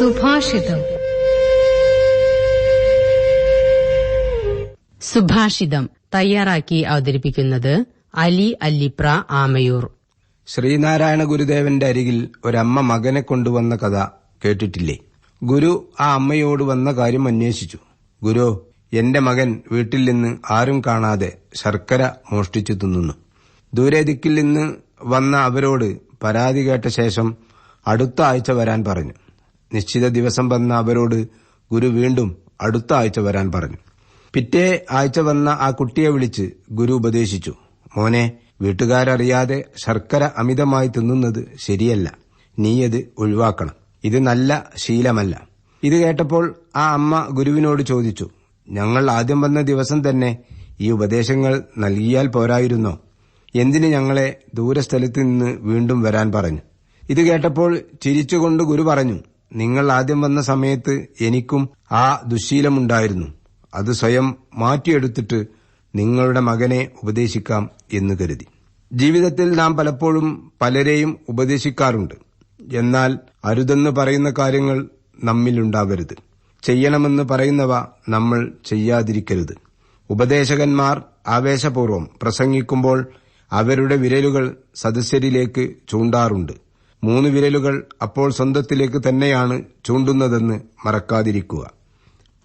സുഭാഷിതം. സുഭാഷിതം തയ്യാറാക്കി അവതരിപ്പിക്കുന്നത് അലി അല്ലിപ്ര ആമയൂർ. ശ്രീനാരായണ ഗുരുദേവന്റെ അരികിൽ ഒരമ്മ മകനെ കൊണ്ടുവന്ന കഥ കേട്ടിട്ടില്ലേ? ഗുരു ആ അമ്മയോട് വന്ന കാര്യം അന്വേഷിച്ചു. ഗുരു എന്റെ മകൻ വീട്ടിൽ നിന്ന് ആരും കാണാതെ ശർക്കര മോഷ്ടിച്ചു തിന്നുന്നു. ദൂരെ ദിക്കിൽ നിന്ന് വന്ന അവരോട് പരാതി കേട്ട ശേഷം അടുത്ത ആഴ്ച വരാൻ പറഞ്ഞു. നിശ്ചിത ദിവസം വന്ന അവരോട് ഗുരു വീണ്ടും അടുത്ത ആഴ്ച വരാൻ പറഞ്ഞു. പിറ്റേ ആഴ്ച വന്ന ആ കുട്ടിയെ വിളിച്ച് ഗുരു ഉപദേശിച്ചു. മോനെ വീട്ടുകാരറിയാതെ ശർക്കര അമിതമായി തിന്നുന്നത് ശരിയല്ല. നീയത് ഒഴിവാക്കണം. ഇത് നല്ല ശീലമല്ല. ഇത് കേട്ടപ്പോൾ ആ അമ്മ ഗുരുവിനോട് ചോദിച്ചു ഞങ്ങൾ ആദ്യം വന്ന ദിവസം തന്നെ ഈ ഉപദേശങ്ങൾ നൽകിയാൽ പോരായിരുന്നോ? എന്തിന് ഞങ്ങളെ ദൂരസ്ഥലത്ത് നിന്ന് വീണ്ടും വരാൻ പറഞ്ഞു? ഇത് കേട്ടപ്പോൾ ചിരിച്ചുകൊണ്ട് ഗുരു പറഞ്ഞു നിങ്ങൾ ആദ്യം വന്ന സമയത്ത് എനിക്കും ആ ദുശീലമുണ്ടായിരുന്നു. അത് സ്വയം മാറ്റിയെടുത്തിട്ട് നിങ്ങളുടെ മകനെ ഉപദേശിക്കാം എന്ന് കരുതി. ജീവിതത്തിൽ നാം പലപ്പോഴും പലരെയും ഉപദേശിക്കാറുണ്ട്. എന്നാൽ അരുതെന്ന് പറയുന്ന കാര്യങ്ങൾ നമ്മിലുണ്ടാവരുത്. ചെയ്യണമെന്ന് പറയുന്നവ നമ്മൾ ചെയ്യാതിരിക്കരുത്. ഉപദേശകന്മാർ ആവേശപൂർവം പ്രസംഗിക്കുമ്പോൾ അവരുടെ വിരലുകൾ സദസ്യരിലേക്ക് ചൂണ്ടാറുണ്ട്. മൂന്ന് വിരലുകൾ അപ്പോൾ സ്വന്തത്തിലേക്ക് തന്നെയാണ് ചൂണ്ടുന്നതെന്ന് മറക്കാതിരിക്കുക.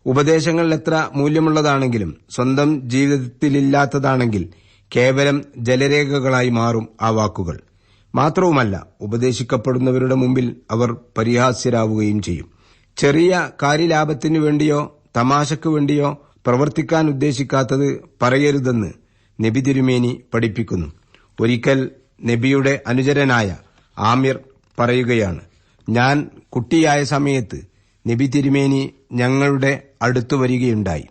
ഉപദേശങ്ങൾ എത്ര മൂല്യമുള്ളതാണെങ്കിലും സ്വന്തം ജീവിതത്തിലില്ലാത്തതാണെങ്കിൽ കേവലം ജലരേഖകളായി മാറും ആ വാക്കുകൾ. മാത്രവുമല്ല ഉപദേശിക്കപ്പെടുന്നവരുടെ മുമ്പിൽ അവർ പരിഹാസ്യരാവുകയും ചെയ്യും. ചെറിയ കാര്യലാഭത്തിനു വേണ്ടിയോ തമാശയ്ക്കു വേണ്ടിയോ പ്രവർത്തിക്കാൻ ഉദ്ദേശിക്കാത്തത് പറയരുതെന്ന് നബി തിരുമേനി പഠിപ്പിക്കുന്നു. ഒരിക്കൽ നബിയുടെ അനുചരനായ ആമിർ പറയുകയാണ്. ഞാൻ കുട്ടിയായ സമയത്ത് നബി തിരുമേനി ഞങ്ങളുടെ അടുത്തു വരികയുണ്ടായി.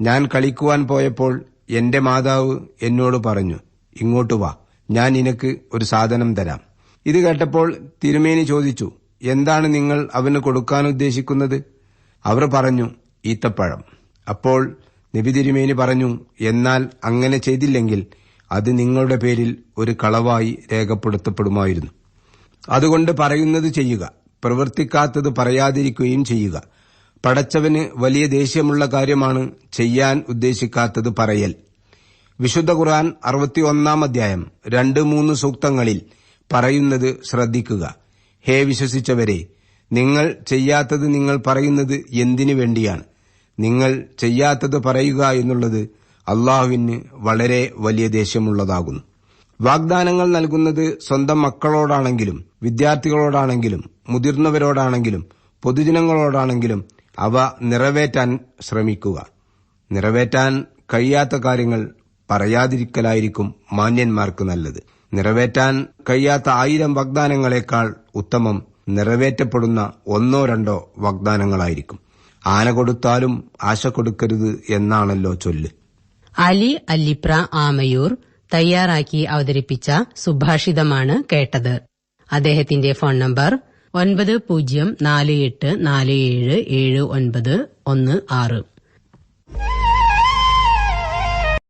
ഞാൻ കളിക്കുവാൻ പോയപ്പോൾ എന്റെ മാതാവ് എന്നോട് പറഞ്ഞു ഇങ്ങോട്ട് വാ ഞാൻ നിനക്ക് ഒരു സാധനം തരാം. ഇത് കേട്ടപ്പോൾ തിരുമേനി ചോദിച്ചു എന്താണ് നിങ്ങൾ അവന് കൊടുക്കാൻ ഉദ്ദേശിക്കുന്നത്? അവർ പറഞ്ഞു ഈത്തപ്പഴം. അപ്പോൾ നബി തിരുമേനി പറഞ്ഞു എന്നാൽ അങ്ങനെ ചെയ്തില്ലെങ്കിൽ അത് നിങ്ങളുടെ പേരിൽ ഒരു കളവായി രേഖപ്പെടുത്തപ്പെടുമായിരുന്നു. അതുകൊണ്ട് പറയുന്നത് ചെയ്യുക. പ്രവർത്തിക്കാത്തത് പറയാതിരിക്കുകയും ചെയ്യുക. പടച്ചവന് വലിയ ദേഷ്യമുള്ള കാര്യമാണ് ചെയ്യാൻ ഉദ്ദേശിക്കാത്തത് പറയൽ. വിശുദ്ധ ഖുർആൻ അറുപത്തിയൊന്നാം അധ്യായം രണ്ട് മൂന്ന് സൂക്തങ്ങളിൽ പറയുന്നത് ശ്രദ്ധിക്കുക. ഹേ വിശ്വസിച്ചവരെ നിങ്ങൾ ചെയ്യാത്തത് നിങ്ങൾ പറയുന്നത് എന്തിനു വേണ്ടിയാണ്? നിങ്ങൾ ചെയ്യാത്തത് പറയുക എന്നുള്ളത് അള്ളാഹുവിന് വളരെ വലിയ ദേഷ്യമുള്ളതാകുന്നു. വാഗ്ദാനങ്ങൾ നൽകുന്നത് സ്വന്തം മക്കളോടാണെങ്കിലും വിദ്യാർത്ഥികളോടാണെങ്കിലും മുതിർന്നവരോടാണെങ്കിലും പൊതുജനങ്ങളോടാണെങ്കിലും അവ നിറവേറ്റാൻ ശ്രമിക്കുക. നിറവേറ്റാൻ കഴിയാത്ത കാര്യങ്ങൾ പറയാതിരിക്കലായിരിക്കും മാന്യന്മാർക്ക് നല്ലത്. നിറവേറ്റാൻ കഴിയാത്ത ആയിരം വാഗ്ദാനങ്ങളെക്കാൾ ഉത്തമം നിറവേറ്റപ്പെടുന്ന ഒന്നോ രണ്ടോ വാഗ്ദാനങ്ങളായിരിക്കും. ആന കൊടുത്താലും ആശ കൊടുക്കരുത് എന്നാണല്ലോ ചൊല്ല്. അലി അല്ലിപ്ര ആമയൂർ തയ്യാറാക്കി അവതരിപ്പിച്ച സുഭാഷിതമാണ് കേട്ടത്. അദ്ദേഹത്തിന്റെ ഫോൺ നമ്പർ ഒൻപത് പൂജ്യം നാല് എട്ട് നാല് ഏഴ് ഏഴ് ഒൻപത് ഒന്ന് ആറ്.